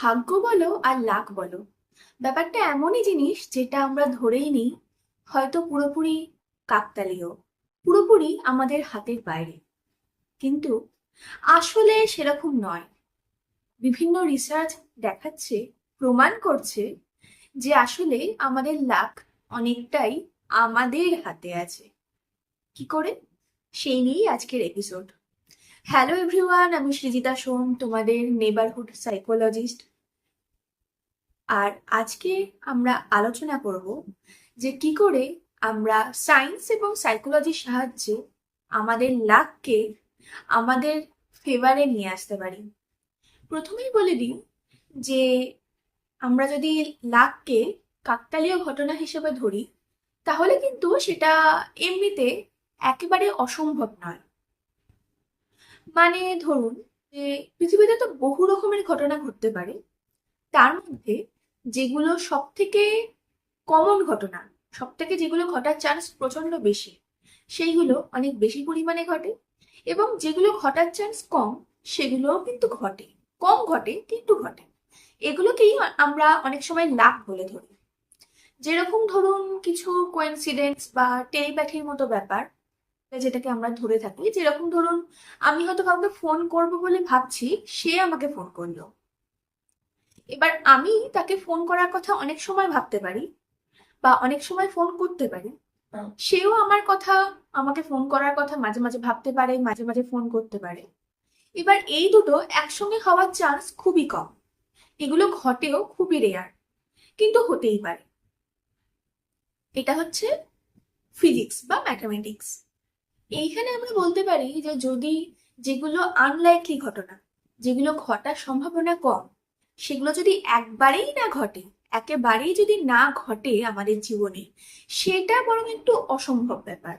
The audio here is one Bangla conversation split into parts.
ভাগ্য বলো আর লাক বলো। ব্যাপারটা এমনই জিনিস যেটা আমরা ধরেই নিই হয়তো পুরোপুরি কাকতালীয়, পুরোপুরি আমাদের হাতের বাইরে। কিন্তু আসলে সেরকম নয়। বিভিন্ন রিসার্চ দেখাচ্ছে, প্রমাণ করছে যে আসলে আমাদের লাক অনেকটাই আমাদের হাতে আছে। কি করে? সেই নিয়েই আজকের এপিসোড হ্যালো এভরিওয়ান আমি সৃজিতা সোম, তোমাদের নেবারহুড সাইকোলজিস্ট আর আজকে আমরা আলোচনা করব যে কি করে আমরা সায়েন্স এবং সাইকোলজির সাহায্যে আমাদের লাককে আমাদের ফেভারে নিয়ে আসতে পারি। প্রথমেই বলে দিই যে আমরা যদি লাককে কাকতালীয় ঘটনা হিসেবে ধরি, তাহলে কিন্তু সেটা এমনিতে একেবারে অসম্ভব নয়। মানে ধরুন যে পৃথিবীতে তো বহু রকমের ঘটনা ঘটতে পারে। তার মধ্যে যেগুলো সব থেকে কমন ঘটনা সব থেকে যেগুলো ঘটার চান্স প্রচণ্ড বেশি, সেইগুলো অনেক বেশি পরিমাণে ঘটে এবং যেগুলো ঘটার চান্স কম, সেগুলোও কিন্তু ঘটে। কম ঘটে, কিন্তু ঘটে। এগুলোকেই আমরা অনেক সময় লাভ বলে ধরি। যেরকম ধরুন কিছু কোয়েন্সিডেন্স বা টেলিপ্যাথির মতো ব্যাপার যেটাকে আমরা ধরে থাকি যেরকম ধরুন আমি হয়তো কাউকে ফোন করব বলে ভাবছি সে আমাকে ফোন করল। এবার আমি তাকে ফোন করার কথা অনেক সময় ভাবতে পারি বা অনেক সময় ফোন করতে পারি। সেও আমার কথা আমাকে ফোন করার কথা মাঝে মাঝে ভাবতে পারে মাঝে মাঝে ফোন করতে পারে। এবার এই দুটো একসঙ্গে হওয়ার চান্স খুবই কম। এগুলো ঘটেও খুবই রেয়ার কিন্তু হতেই পারে। এটা হচ্ছে ফিজিক্স বা ম্যাথামেটিক্স এইখানে আমরা বলতে পারি যে যদি যেগুলো আনলাইকলি ঘটনা, যেগুলো ঘটার সম্ভাবনা কম, সেগুলো যদি একবারেই না ঘটে, একেবারেই যদি না ঘটে আমাদের জীবনে, সেটা বরং একটু অসম্ভব ব্যাপার।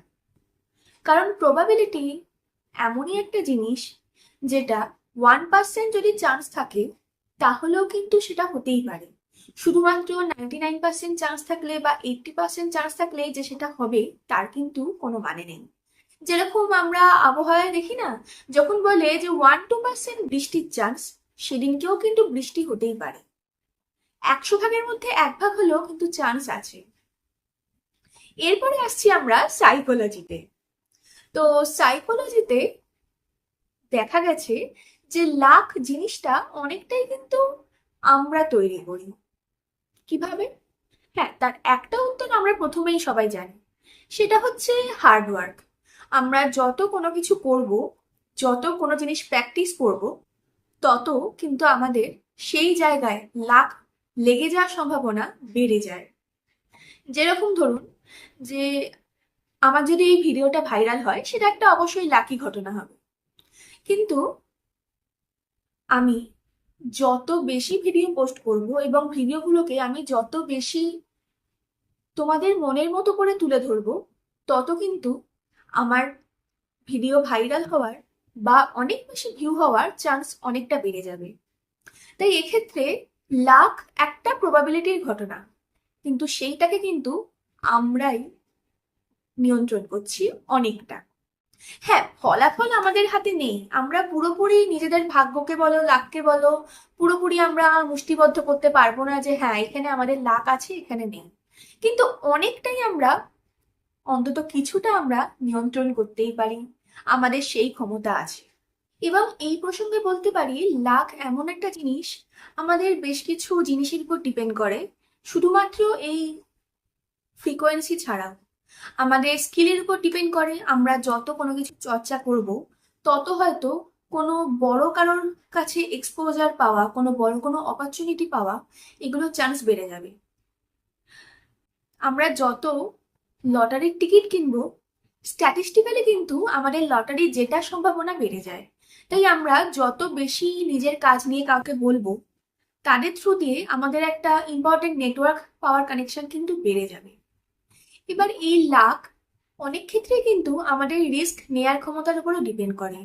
কারণ প্রবাবিলিটি এমনই একটা জিনিস যেটা ওয়ান পার্সেন্ট যদি চান্স থাকে, তাহলেও কিন্তু সেটা হতেই পারে। শুধুমাত্র নাইনটি নাইন পার্সেন্ট চান্স থাকলে বা এইটটি পার্সেন্ট চান্স থাকলে যে সেটা হবে, তার কিন্তু কোনো মানে নেই। যেরকম আমরা আবহাওয়ায় দেখি না, যখন বলে যে ওয়ান টু পার্সেন্ট বৃষ্টির চান্স সেদিনকেও কিন্তু বৃষ্টি হতেই পারে। একশো ভাগের মধ্যে এক ভাগ হলেও কিন্তু চান্স আছে। এরপরে আসছি আমরা সাইকোলজিতে তো সাইকোলজিতে দেখা গেছে যে লাখ জিনিসটা অনেকটাই কিন্তু আমরা তৈরি করি। কীভাবে? হ্যাঁ তার একটা উত্তর আমরা প্রথমেই সবাই জানি। সেটা হচ্ছে হার্ডওয়ার্ক আমরা যত কোনো কিছু করব, যত কোনো জিনিস প্র্যাকটিস করব, তত কিন্তু আমাদের সেই জায়গায় লাখ লেগে যাওয়ার সম্ভাবনা বেড়ে যায়। যেরকম ধরুন যে আমার যদি এই ভিডিওটা ভাইরাল হয়, সেটা একটা অবশ্যই লাকি ঘটনা হবে। কিন্তু আমি যত বেশি ভিডিও পোস্ট করব এবং ভিডিওগুলোকে আমি যত বেশি তোমাদের মনের মতো করে তুলে ধরবো, তত কিন্তু আমার ভিডিও ভাইরাল হওয়ার বা অনেক বেশি ভিউ হওয়ার চান্স অনেকটা বেড়ে যাবে। তাই এক্ষেত্রে লাখ একটা প্রবাবিলিটির ঘটনা। কিন্তু সেইটাকে কিন্তু আমরাই নিয়ন্ত্রণ করছি অনেকটা। হ্যাঁ ফলাফল আমাদের হাতে নেই। আমরা পুরোপুরি নিজেদের ভাগ্যকে বলো লাককে বলো, পুরোপুরি আমরা মুষ্টিবদ্ধ করতে পারব না যে হ্যাঁ এখানে আমাদের লাক আছে, এখানে নেই। কিন্তু অনেকটাই আমরা অন্তত কিছুটা আমরা নিয়ন্ত্রণ করতেই পারি। আমাদের সেই ক্ষমতা আছে। এবং এই প্রসঙ্গে বলতে পারি, লাখ এমন একটা জিনিস আমাদের বেশ কিছু জিনিসের উপর ডিপেন্ড করে। শুধুমাত্র এই ফ্রিকোয়েন্সি ছাড়াও আমাদের স্কিলের উপর ডিপেন্ড করে, আমরা যত কোনো কিছু চর্চা করব, তত হয়তো কোনো বড় কারোর কাছে এক্সপোজার পাওয়া, কোনো বড় কোনো অপরচুনিটি পাওয়া, এগুলোর চান্স বেড়ে যাবে। আমরা যত লটারির টিকিট কিনবো স্ট্যাটিস্টিক্যালি কিন্তু আমাদের লটারি জেতার সম্ভাবনা বেড়ে যায়। তাই আমরা যত বেশি নিজের কাজ নিয়ে কাউকে বলব, তাদের থ্রু দিয়ে আমাদের একটা ইম্পর্টেন্ট নেটওয়ার্ক পাওয়ার কানেকশন কিন্তু বেড়ে যাবে। এবার এই লাক অনেক ক্ষেত্রে কিন্তু আমাদের রিস্ক নেয়ার ক্ষমতার উপরও ডিপেন্ড করে।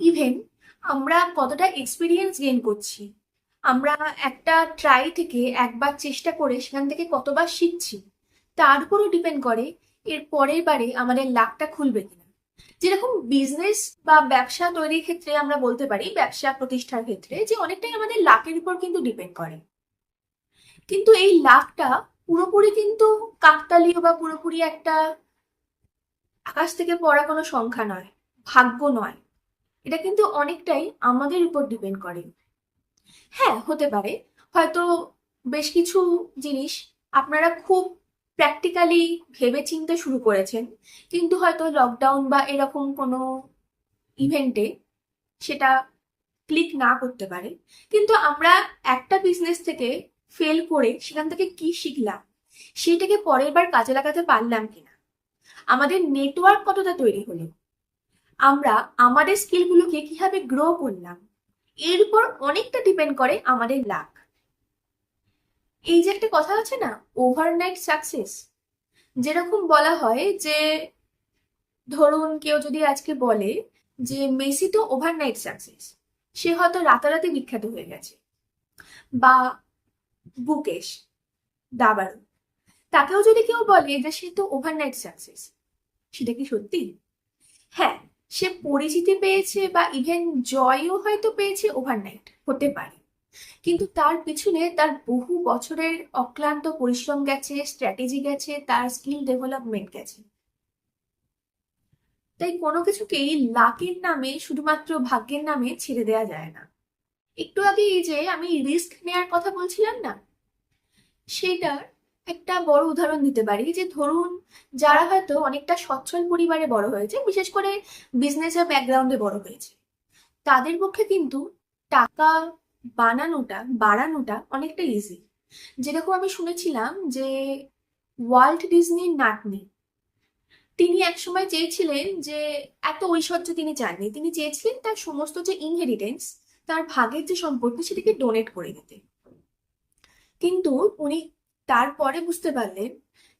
ইভেন আমরা কতটা এক্সপিরিয়েন্স গেইন করছি, আমরা একটা ট্রাই থেকে একবার চেষ্টা করে সেখান থেকে কতবার শিখছি তার উপরও ডিপেন্ড করে এর পরের বারে আমাদের লাকটা খুলবে কিনা। যেরকম বিজনেস বা ব্যবসা তৈরির ক্ষেত্রে আমরা বলতে পারি, ব্যবসা প্রতিষ্ঠার ক্ষেত্রে যে অনেকটাই আমাদের লাকের উপর কিন্তু ডিপেন্ড করে। কিন্তু এই লাকটা পুরোপুরি কিন্তু কাকতালীয় বা পুরোপুরি একটা আকাশ থেকে পড়া কোনো সংখ্যা নয়, ভাগ্য নয়। এটা কিন্তু অনেকটাই আমাদের উপর ডিপেন্ড করে। হ্যাঁ হতে পারে। হয়তো বেশ কিছু জিনিস আপনারা খুব প্র্যাকটিক্যালি ভেবে চিনতে শুরু করেছেন। কিন্তু হয়তো লকডাউন বা এরকম কোনো ইভেন্টে সেটা ক্লিক না করতে পারে। কিন্তু আমরা একটা বিজনেস থেকে ফেল করে সেখান থেকে কি শিখলাম? সেইটাকে পরের বার কাজে লাগাতে পারলাম কিনা? আমাদের নেটওয়ার্ক কতটা তৈরি হলো? আমরা আমাদের স্কিলগুলোকে কীভাবে গ্রো করলাম? এর উপর অনেকটা ডিপেন্ড করে আমাদের লাক এই যে একটা কথা আছে না ওভারনাইট সাকসেস যেরকম বলা হয় যে, ধরুন কেউ যদি আজকে বলে যে, মেসি তো ওভারনাইট সাকসেস সে হয়তো রাতারাতি বিখ্যাত হয়ে গেছে। বা বুকেশ দাবার তাকেও যদি কেউ বলে যে, সে তো ওভারনাইট সাকসেস সেটা কি সত্যি? হ্যাঁ সে পরিচিতি পেয়েছে বা ইভেন জয়ও হয়তো পেয়েছে ওভারনাইট হতে পারে। কিন্তু তার পিছনে তার বহু বছরের অক্লান্ত পরিশ্রম গেছে স্ট্র্যাটেজি গেছে, তার স্কিল ডেভেলপমেন্ট গেছে। তাই কোনো কিছুকেই লাকের নামে, শুধুমাত্র ভাগ্যের নামে ছেড়ে দেওয়া যায় না। একটু আগে এই যে আমি রিস্ক নেওয়ার কথা বলছিলাম না? সেটার একটা বড় উদাহরণ দিতে পারি যে ধরুন, যারা হয়তো অনেকটা সচ্ছল পরিবারে বড় হয়েছে, বিশেষ করে বিজনেসের ব্যাকগ্রাউন্ডে বড় হয়েছে। তাদের পক্ষে কিন্তু টাকা বানানোটা, বাড়ানোটা অনেকটা ইজি যেরকম আমি শুনেছিলাম যে ওয়ার্ল্ড ডিজনির নাতনি, তিনি একসময় চেয়েছিলেন যে এত ঐশ্বর্য তিনি চাননি। তিনি চেয়েছিলেন তার সমস্ত যে ইনহেরিটেন্স তার ভাগের যে সম্পত্তি সেটাকে ডোনেট করে দিতে। কিন্তু উনি তারপরে বুঝতে পারলেন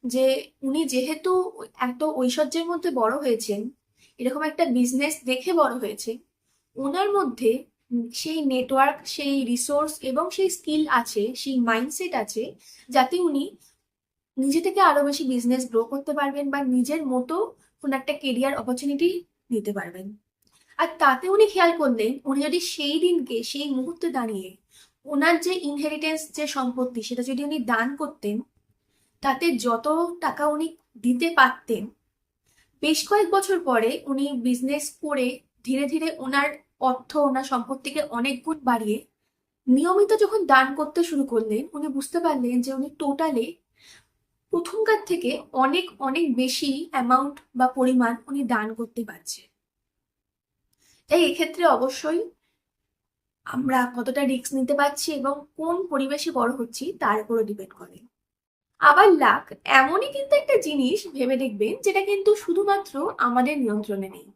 যে উনি যেহেতু এত ঐশ্বর্যের মধ্যে বড় হয়েছেন, এরকম একটা বিজনেস দেখে বড় হয়েছে ওনার মধ্যে সেই নেটওয়ার্ক সেই রিসোর্স এবং সেই স্কিল আছে, সেই মাইন্ডসেট আছে, যাতে উনি নিজে থেকে আরও বেশি বিজনেস গ্রো করতে পারবেন বা নিজের মতো কোনো একটা কেরিয়ার অপরচুনিটি নিতে পারবেন। আর তাতে উনি খেয়াল করলেন, উনি যদি সেই দিনকে, সেই মুহূর্তে দাঁড়িয়ে ওনার যে ইনহেরিটেন্স যে সম্পত্তি, সেটা যদি উনি দান করতেন, তাতে যত টাকা উনি দিতে পারতেন, বেশ কয়েক বছর পরে উনি বিজনেস করে ধীরে ধীরে ওনার অর্থ ওনার সম্পত্তিকে অনেক গুণ বাড়িয়ে নিয়মিত যখন দান করতে শুরু করলেন, উনি বুঝতে পারলেন যে উনি টোটালে প্রথমকার থেকে অনেক অনেক বেশি অ্যামাউন্ট বা পরিমাণ উনি দান করতে পারছে। তাই এক্ষেত্রে অবশ্যই আমরা কতটা রিস্ক নিতে পারছি এবং কোন পরিবেশে বড় হচ্ছি তার উপরও ডিপেন্ড করে। আবার লাক এমনই কিন্তু একটা জিনিস ভেবে দেখবেন, যেটা কিন্তু শুধুমাত্র আমাদের নিয়ন্ত্রণে নেই।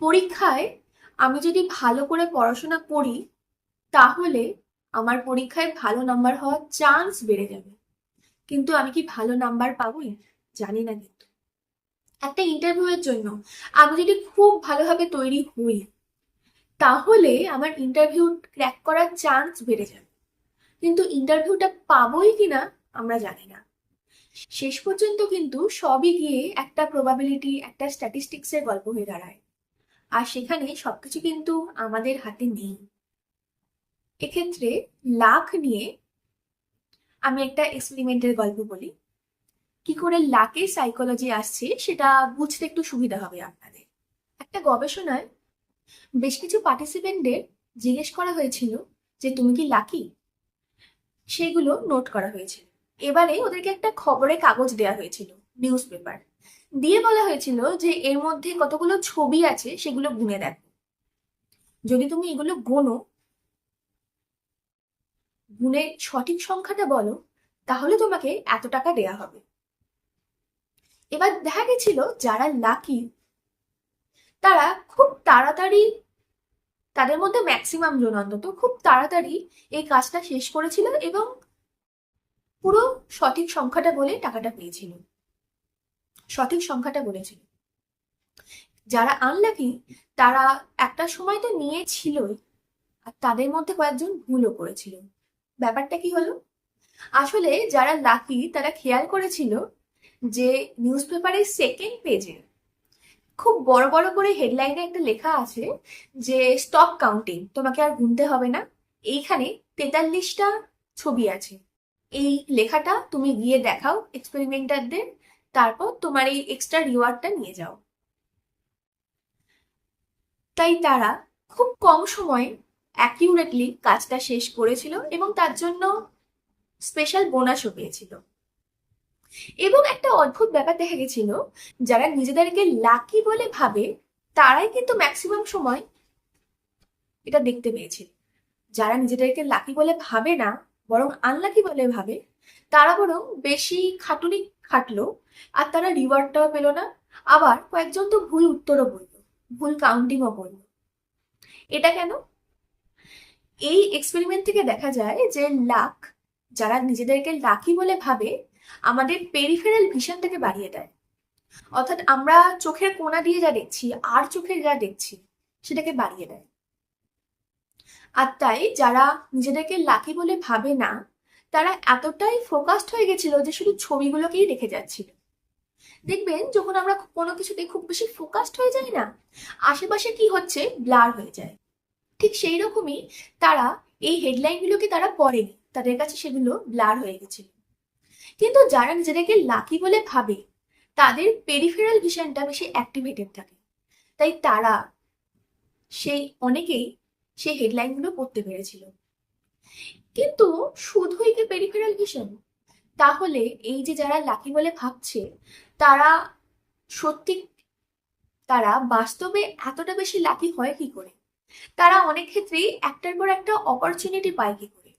পরীক্ষায় আমি যদি ভালো করে পড়াশোনা করি, তাহলে আমার পরীক্ষায় ভালো নাম্বার হওয়ার চান্স বেড়ে যাবে। কিন্তু আমি কি ভালো নাম্বার পাবোই? জানি না কিন্তু। একটা ইন্টারভিউয়ের জন্য আমি যদি খুব ভালোভাবে তৈরি হই, তাহলে আমার ইন্টারভিউ ক্র্যাক করার চান্স বেড়ে যাবে। কিন্তু ইন্টারভিউটা পাবোই কিনা আমরা জানি না। শেষ পর্যন্ত কিন্তু সবই গিয়ে একটা প্রবাবিলিটি একটা স্ট্যাটিস্টিক্সের গল্প হয়ে দাঁড়ায়। আর সেখানে সবকিছু কিন্তু আমাদের হাতে নেই। এক্ষেত্রে লাখ নিয়ে আমি একটা এক্সপেরিমেন্টের গল্প বলি। কি করে লাকের সাইকোলজি আসছে সেটা বুঝতে একটু সুবিধা হবে আপনাদের। একটা গবেষণায় বেশ কিছু পার্টিসিপেন্টদের জিজ্ঞেস করা হয়েছিল যে, তুমি কি লাকি সেগুলো নোট করা হয়েছিল। এবারে ওদেরকে একটা খবরের কাগজ দেওয়া হয়েছিল নিউজ পেপার দিয়ে বলা হয়েছিল যে এর মধ্যে কতগুলো ছবি আছে সেগুলো গুনে দেখো। যদি তুমি এগুলো গোনো, গুনে সঠিক সংখ্যাটা বলো, তাহলে তোমাকে এত টাকা দেয়া হবে। এবার দেখা গেছিল যারা লাকি তারা খুব তাড়াতাড়ি, তাদের মধ্যে ম্যাক্সিমাম জন অন্তত খুব তাড়াতাড়ি এই কাজটা শেষ করেছিল এবং পুরো সঠিক সংখ্যাটা বলে টাকাটা পেয়েছিল। সঠিক সংখ্যাটা বলেছিল। যারা আনলাকি, তারা একটা সময় তো নিয়েছিলই, আর তাদের মধ্যে কয়েকজন ভুলও করেছিল। ব্যাপারটা কি হলো? আসলে যারা লাকি তারা খেয়াল করেছিল যে নিউজ পেপারের সেকেন্ড পেজে খুব বড় বড় করে হেডলাইনে একটা লেখা আছে যে স্টপ কাউন্টিং তোমাকে আর গুনতে হবে না। এইখানে তেতাল্লিশটা ছবি আছে। এই লেখাটা তুমি গিয়ে দেখাও এক্সপেরিমেন্টারদের তারপর তোমার এই এক্সট্রা রিওয়ার্ডটা নিয়ে যাও। তাই তারা খুব কম সময়ে অ্যাকিউরেটলি কাজটা শেষ করেছিল এবং তার জন্য স্পেশাল বোনাসও পেয়েছিল। এবং একটা অদ্ভুত ব্যাপার দেখা গেছিল, যারা নিজেদেরকে লাকি বলে ভাবে, তারাই কিন্তু ম্যাক্সিমাম সময় এটা দেখতে পেয়েছিল। যারা নিজেদেরকে লাকি বলে ভাবে না, বরং আনলাকি বলে ভাবে তারা বরং বেশি খাটুনি খাটলো আর তারা রিওয়ার্ডটাও পেল না। আবার কয়েকজন তো ভুল উত্তরও বলল, ভুল কাউন্টিংও বলল। এটা কেন? এই এক্সপেরিমেন্ট থেকে দেখা যায় যে লাক যারা নিজেদেরকে লাকি বলে ভাবে, আমাদের পেরিফেরাল ভিশনটাকে বাড়িয়ে দেয়। অর্থাৎ আমরা চোখের কোনা দিয়ে যা দেখছি, আর চোখের যা দেখছি, সেটাকে বাড়িয়ে দেয়। আর তাই যারা নিজেদেরকে লাকি বলে ভাবে না তারা এতটাই ফোকাসড হয়ে গেছিল যে শুধু ছবিগুলোকেই দেখে যাচ্ছিল। দেখবেন যখন আমরা কোনো কিছুতে খুব বেশি ফোকাসড হয়ে যাই না, আশেপাশে কি হচ্ছে? ব্লার হয়ে যায়। ঠিক সেই রকমই তারা এই হেডলাইনগুলোকে তারা পড়েনি। তাদের কাছে সেগুলো ব্লার হয়ে গেছিল। কিন্তু যারা নিজেদেরকে লাকি বলে ভাবে, তাদের পেরিফেরাল ভিশনটা বেশি অ্যাক্টিভেটেড থাকে। তাই তারা সেই অনেকেই সেই হেডলাইনগুলো পড়তে পেরেছিল। কিন্তু শুধুই কি পেরিফেরাল ভিশন তাহলে এই যে যারা লাকি বলে ভাবছে, তারা সত্যি তারা বাস্তবে এতটা বেশি লাকি হয় কি করে? তারা অনেক ক্ষেত্রেই একটার পর একটা অপরচুনিটি পায় কি করে?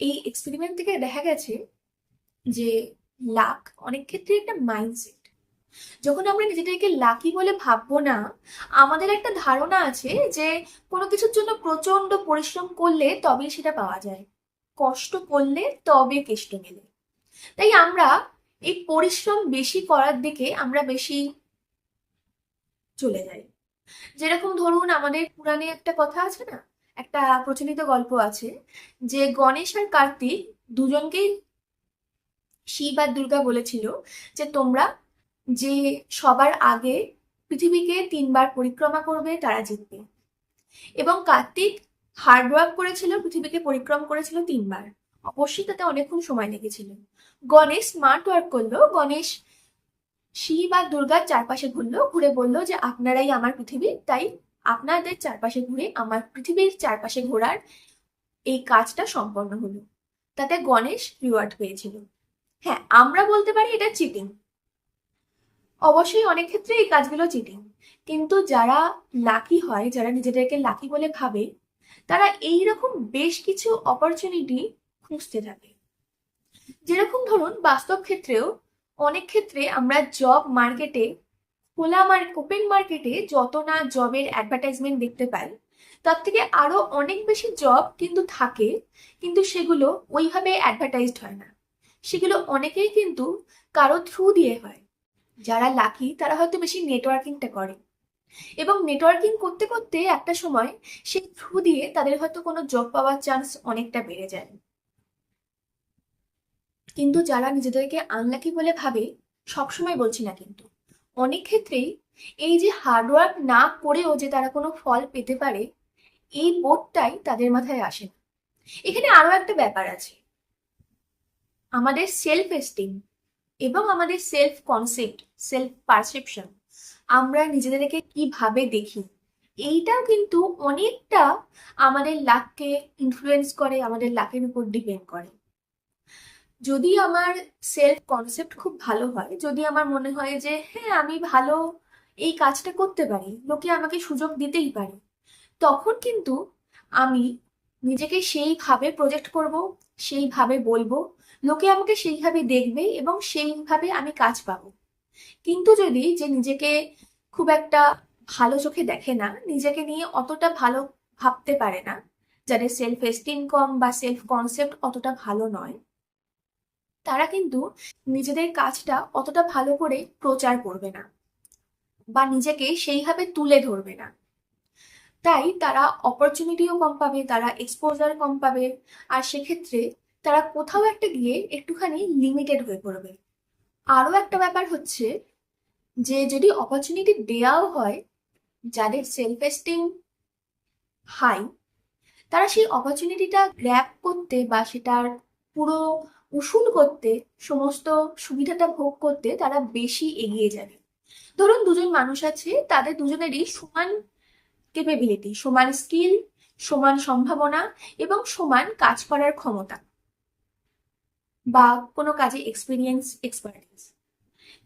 এই এক্সপেরিমেন্ট থেকে দেখা গেছে যে লাক অনেক ক্ষেত্রে একটা মাইন্ডসেট যখন আমরা নিজেদেরকে লাকি বলে ভাববো না, আমাদের একটা ধারণা আছে যে কোনো কিছুর জন্য প্রচণ্ড পরিশ্রম করলে তবেই সেটা পাওয়া যায়। কষ্ট করলে তবে কেষ্ট মেলে তাই আমরা এই পরিশ্রম বেশি করার দিকে আমরা বেশি চলে যাই। যেরকম ধরুন আমাদের পুরাণে একটা কথা আছে না? একটা প্রচলিত গল্প আছে যে গণেশ আর কার্তিক দুজনকেই শিব আর দুর্গা বলেছিল যে তোমরা যে সবার আগে পৃথিবীকে তিনবার পরিক্রমা করবে তারা জিতবে। এবং কার্তিক হার্ডওয়ার্ক করেছিল, পৃথিবীকে পরিক্রম করেছিল তিনবার। অবশ্যই তাতে অনেকক্ষণ সময় লেগেছিল। গণেশ স্মার্ট ওয়ার্ক করল। গণেশ শিব আর দুর্গার চারপাশে ঘুরলো, ঘুরে বলল যে, আপনারাই আমার পৃথিবী, তাই আপনাদের চারপাশে ঘুরে আমার পৃথিবীর চারপাশে ঘোরার এই কাজটা সম্পন্ন হলো। তাতে গণেশ রিওয়ার্ড পেয়েছিল। হ্যাঁ আমরা বলতে পারি এটা চিটিং অবশ্যই অনেক ক্ষেত্রে এই কাজগুলো চিটিং কিন্তু যারা লাকি হয়, যারা নিজেদেরকে লাকি বলে ভাবে, তারা এই রকম বেশ কিছু অপরচুনিটি খুঁজতে থাকে। যেরকম ধরুন, বাস্তব ক্ষেত্রেও অনেক ক্ষেত্রে আমরা জব মার্কেটে খোলা মার ওপেন মার্কেটে যত না জবের অ্যাডভার্টাইজমেন্ট দেখতে পাই, তার থেকে আরও অনেক বেশি জব কিন্তু থাকে, কিন্তু সেগুলো ওইভাবে অ্যাডভার্টাইজড হয় না। সেগুলো অনেকেই কিন্তু কারও থ্রু দিয়ে হয়। যারা লাকি তারা হয়তো বেশি নেটওয়ার্কিংটা করে। এবং নেটওয়ার্কিং করতে করতে একটা সময় সেই থ্রু দিয়ে তাদের হয়তো কোনো জব পাওয়ার চান্স অনেকটা বেড়ে যায়। কিন্তু যারা নিজেদেরকে আনলাকি বলে ভাবে, সবসময় বলছি না কিন্তু। অনেক ক্ষেত্রেই এই যে হার্ডওয়ার্ক না করেও যে তারা কোনো ফল পেতে পারে, এই বোধটাই তাদের মাথায় আসে না। এখানে আরও একটা ব্যাপার আছে। আমাদের সেলফ এস্টিম এবং আমাদের সেলফ কনসেপ্ট সেলফ পারসেপশন আমরা নিজেদেরকে কীভাবে দেখি এইটাও কিন্তু অনেকটা আমাদের লাককে ইনফ্লুয়েন্স করে, আমাদের লাকের উপর ডিপেন্ড করে। যদি আমার সেলফ কনসেপ্ট খুব ভালো হয়, যদি আমার মনে হয় যে হ্যাঁ আমি ভালো এই কাজটা করতে পারি, লোকে আমাকে সুযোগ দিতেই পারে, তখন কিন্তু আমি নিজেকে সেইভাবে প্রজেক্ট করব সেইভাবে বলব, লোকে আমাকে সেইভাবে দেখবে এবং সেইভাবে আমি কাজ পাবো। কিন্তু যদি যে নিজেকে খুব একটা ভালো চোখে দেখে না, নিজেকে নিয়ে অতটা ভালো ভাবতে পারে না, যাদের সেলফ এস্টিম কম বা সেলফ কনসেপ্ট অতটা ভালো নয়, তারা কিন্তু নিজেদের কাজটা অতটা ভালো করে প্রচার করবে না বা নিজেকে সেইভাবে তুলে ধরবে না। তাই তারা অপরচুনিটিও কম পাবে, তারা এক্সপোজার কম পাবে। আর সেক্ষেত্রে তারা কোথাও একটা গিয়ে একটুখানি লিমিটেড হয়ে পড়বে। আরও একটা ব্যাপার হচ্ছে যে, যদি অপরচুনিটি দেওয়াও হয়, যাদের সেলফ এস্টিম হাই তারা সেই অপরচুনিটিটা গ্র্যাপ করতে বা সেটার পুরো উসুল করতে, সমস্ত সুবিধাটা ভোগ করতে তারা বেশি এগিয়ে যাবে। ধরুন দুজন মানুষ আছে, তাদের দুজনেরই সমান ক্যাপেবিলিটি সমান স্কিল সমান সম্ভাবনা এবং সমান কাজ করার ক্ষমতা বা কোনো কাজে এক্সপিরিয়েন্স এক্সপার্টিস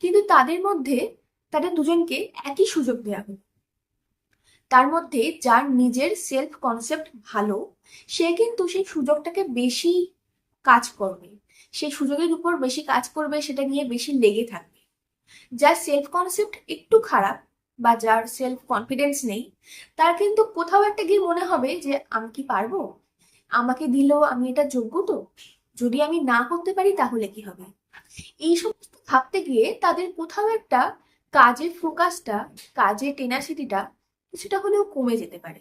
কিন্তু তাদের মধ্যে, তাদের দুজনকে একই সুযোগ দেওয়া হলো। তার মধ্যে যার নিজের সেলফ কনসেপ্ট ভালো, সে কিন্তু সেই সুযোগটাকে বেশি কাজ করবে। সেই সুযোগের উপর বেশি কাজ করবে, সেটা নিয়ে বেশি লেগে থাকবে। যার সেলফ কনসেপ্ট একটু খারাপ বা যার সেলফ কনফিডেন্স নেই, তার কিন্তু কোথাও একটা গিয়ে মনে হবে যে, আমি কি পারব? আমাকে দিল, আমি এটা যোগ্য তো? যদি আমি না করতে পারি, তাহলে কি হবে? এই সমস্ত ভাবতে গিয়ে তাদের কোথাও একটা কাজের ফোকাসটা কাজের টেনাসিটিটা কিছুটা হলেও কমে যেতে পারে।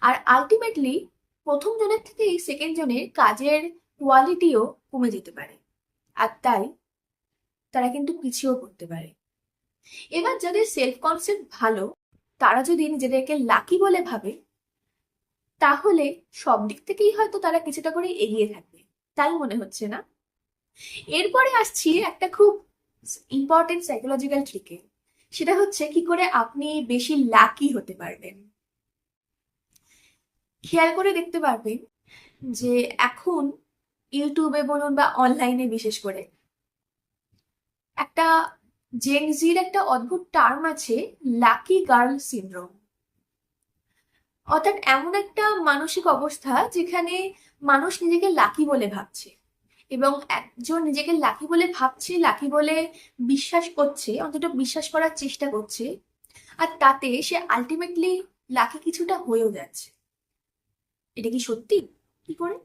আর আলটিমেটলি প্রথম জনের থেকে এই সেকেন্ড জনের কাজের কোয়ালিটিও কমে যেতে পারে। আর তাই তারা কিন্তু পিছিয়েও পড়তে পারে। এবার যাদের সেলফ কনসেপ্ট ভালো, তারা যদি নিজেদেরকে লাকি বলে ভাবে, তাহলে সব দিক থেকেই হয়তো তারা কিছুটা করে এগিয়ে থাকবে। তাই মনে হচ্ছে না? এরপরে আসছি একটা খুব ইম্পর্টেন্ট সাইকোলজিক্যাল ট্রিকে সেটা হচ্ছে কি করে আপনি বেশি লাকি হতে পারবেন। খেয়াল করে দেখতে পারবেন যে এখন ইউটিউবে বলুন বা অনলাইনে বিশেষ করে, একটা জেনজির একটা অদ্ভুত টার্ম আছে লাকি গার্ল সিনড্রোম অর্থাৎ এমন একটা মানসিক অবস্থা যেখানে মানুষ নিজেকে লাকি বলে ভাবছে এবং একজন নিজেকে লাকি বলে ভাবছে লাকি বলে বিশ্বাস করছে, অন্তত বিশ্বাস করার চেষ্টা করছে, আর তাতে সে আলটিমেটলি লাকি কিছুটা হয়েও যাচ্ছে। এটা কি সত্যি? কি করে?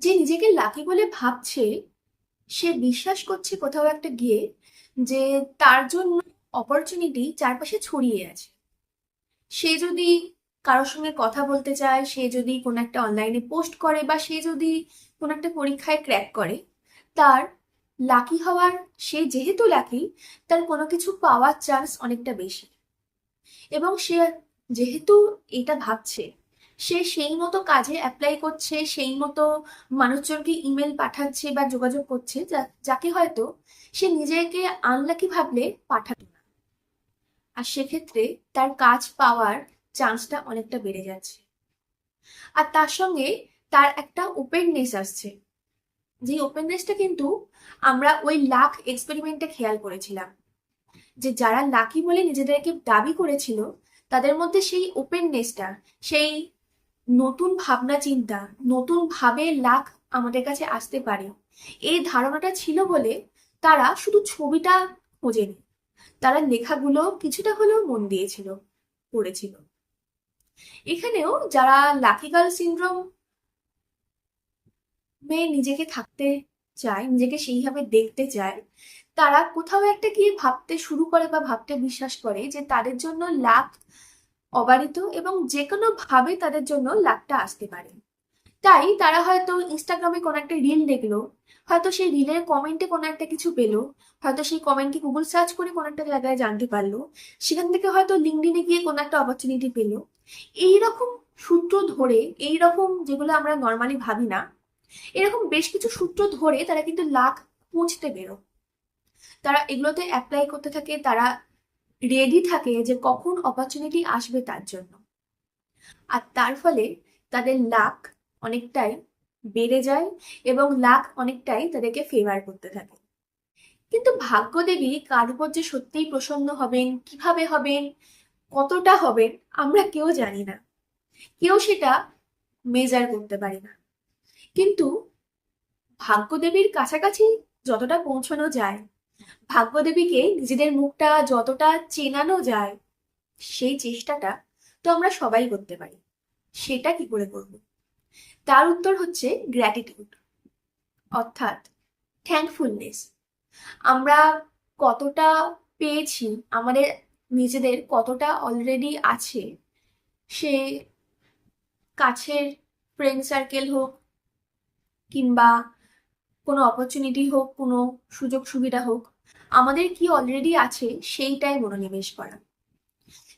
যে নিজেকে লাকি বলে ভাবছে, সে বিশ্বাস করছে কোথাও একটা গিয়ে যে তার জন্য অপরচুনিটি চারপাশে ছড়িয়ে আছে। সে যদি কারোর সঙ্গে কথা বলতে চায়, সে যদি কোনো একটা অনলাইনে পোস্ট করে বা সে যদি কোনো একটা পরীক্ষায় ক্র্যাক করে, তার লাকি হওয়ার, সে যেহেতু লাকি তার কোনো কিছু পাওয়ার চান্স অনেকটা বেশি। এবং সে যেহেতু এটা ভাবছে, সে সেই মতো কাজে অ্যাপ্লাই করছে, সেই মতো মানুষজনকে ইমেল পাঠাচ্ছে বা যোগাযোগ করছে যাকে হয়তো সে নিজেকে আনলাকি ভাবলে পাঠাতো না। আর সেক্ষেত্রে তার কাজ পাওয়ার চান্সটা অনেকটা বেড়ে যাচ্ছে। আর তার সঙ্গে তার একটা ওপেননেস আসছে। যে ওপেননেসটা কিন্তু আমরা ওই লাখ এক্সপেরিমেন্টে খেয়াল করেছিলাম। যে যারা লাকি বলে নিজেদেরকে দাবি করেছিল, তাদের মধ্যে সেই ওপেননেসটা সেই নতুন ভাবনা চিন্তা নতুন ভাবে লাখ আমাদের কাছে আসতে পারে, এই ধারণাটা ছিল বলে তারা শুধু ছবিটা খোঁজেনি। তারা লেখাগুলো কিছুটা হলেও মন দিয়েছিল, পড়েছিল। এখানেও যারা লাকি গার্ল সিনড্রোম মেয়ে নিজেকে থাকতে চায়, নিজেকে সেইভাবে দেখতে চায়, তারা কোথাও একটা গিয়ে ভাবতে শুরু করে বা ভাবতে বিশ্বাস করে যে তাদের জন্য লাখ অবারিত এবং যে কোনো ভাবে তাদের জন্য লাভটা আসতে পারে। তাই তারা হয়তো ইনস্টাগ্রামে কোনো একটা রিল দেখল, হয়তো সেই রিলের কমেন্টে কোনো একটা কিছু পেল, হয়তো সেই কমেন্টকে গুগল সার্চ করে কোনো একটা জায়গায় জানতে পারল, সেখান থেকে হয়তো লিঙ্কডিনে গিয়ে কোনো একটা অপরচুনিটি পেল। এইরকম সূত্র ধরে, এইরকম যেগুলো আমরা নর্মালি ভাবি না, এরকম বেশ কিছু সূত্র ধরে তারা কিন্তু লাখ পৌঁছতে বেরো। তারা এগুলোতে অ্যাপ্লাই করতে থাকে, তারা রেডি থাকে যে কখন অপরচুনিটি আসবে তার জন্য। আর তার ফলে তাদের লাক অনেকটাই বেড়ে যায় এবং লাক অনেকটাই তাদেরকে ফেভার করতে থাকে। কিন্তু ভাগ্যদেবী কার উপর যে সত্যিই প্রসন্ন হবেন, কীভাবে হবেন, কতটা হবেন, আমরা কেউ জানি না। কেউ সেটা মেজার করতে পারি না। কিন্তু ভাগ্যদেবীর কাছাকাছি যতটা পৌঁছানো যায়, ভাগ্যদেবীকে নিজেদের মুখটা যতটা চেনানো যায়, সেই চেষ্টাটা তো আমরা সবাই করতে পারি। সেটা কি করে করব? তার উত্তর হচ্ছে গ্র্যাটিটিউড অর্থাৎ থ্যাঙ্কফুলনেস আমরা কতটা পেয়েছি, আমাদের নিজেদের কতটা অলরেডি আছে, সে কাছের ফ্রেন্ড সার্কেল হোক কিংবা কোনো অপরচুনিটি হোক, কোনো সুযোগ সুবিধা হোক, আমাদের কি অলরেডি আছে সেইটাই মনোনিবেশ করা।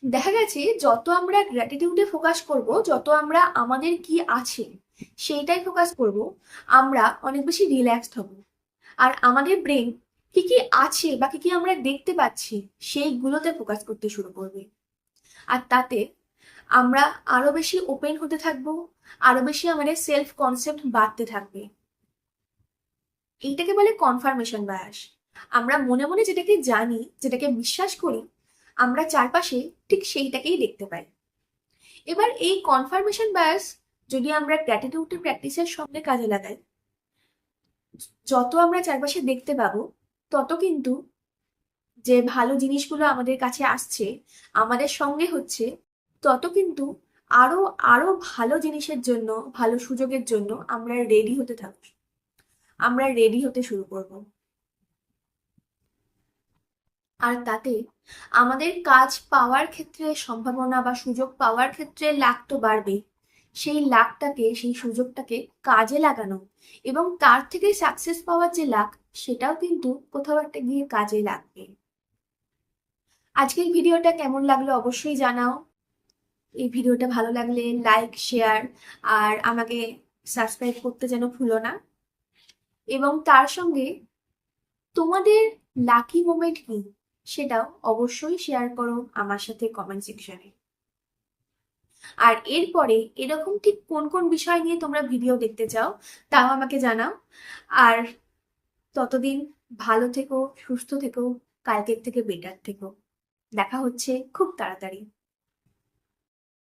দেখা গেছে, যত আমরা গ্র্যাটিটিউডে ফোকাস করব, যত আমরা আমাদের কি আছে সেইটাই ফোকাস করব, আমরা অনেক বেশি রিল্যাক্সড হব। আর আমাদের ব্রেন কি কি আছে বা কি কি আমরা দেখতে পাচ্ছি, সেইগুলোতে ফোকাস করতে শুরু করবে। আর তাতে আমরা আরও বেশি ওপেন হতে থাকব, আরও বেশি আমাদের সেলফ কনসেপ্ট বাড়তে থাকবে। এইটাকে বলে কনফার্মেশন বায়াস আমরা মনে মনে যেটাকে জানি, যেটাকে বিশ্বাস করি, আমরা চারপাশে ঠিক সেইটাকেই দেখতে পাই। এবার এই কনফার্মেশন বায়াস যদি আমরা গ্র্যাটিটিউড প্র্যাকটিসের সঙ্গে কাজে লাগাই, যত আমরা চারপাশে দেখতে পাবো, তত কিন্তু যে ভালো জিনিসগুলো আমাদের কাছে আসছে, আমাদের সঙ্গে হচ্ছে, তত কিন্তু আরও আরও ভালো জিনিসের জন্য, ভালো সুযোগের জন্য আমরা রেডি হতে থাকব। আমরা রেডি হতে শুরু করব। আর তাতে আমাদের কাজ পাওয়ার ক্ষেত্রে সম্ভাবনা বা সুযোগ পাওয়ার ক্ষেত্রে লাখ তো বাড়বে সেই লাখটাকে সেই সুযোগটাকে কাজে লাগানো এবং তার থেকে সাকসেস পাওয়ার যে লাখ সেটাও কিন্তু কোথাও একটা গিয়ে কাজে লাগবে। আজকের ভিডিওটা কেমন লাগল অবশ্যই জানাও। এই ভিডিওটা ভালো লাগলে লাইক শেয়ার আর আমাকে সাবস্ক্রাইব করতে যেন ভুলো না। এবং তার সঙ্গে তোমাদের লাকি মোমেন্ট কি, সেটাও অবশ্যই শেয়ার করো আমার সাথে কমেন্ট সেকশনে আর এরপরে এরকম ঠিক কোন কোন বিষয় নিয়ে তোমরা ভিডিও দেখতে চাও, তাও আমাকে জানাও। আর ততদিন ভালো থেকো, সুস্থ থেকো, কালকের থেকে বেটার থেকো। দেখা হচ্ছে খুব তাড়াতাড়ি।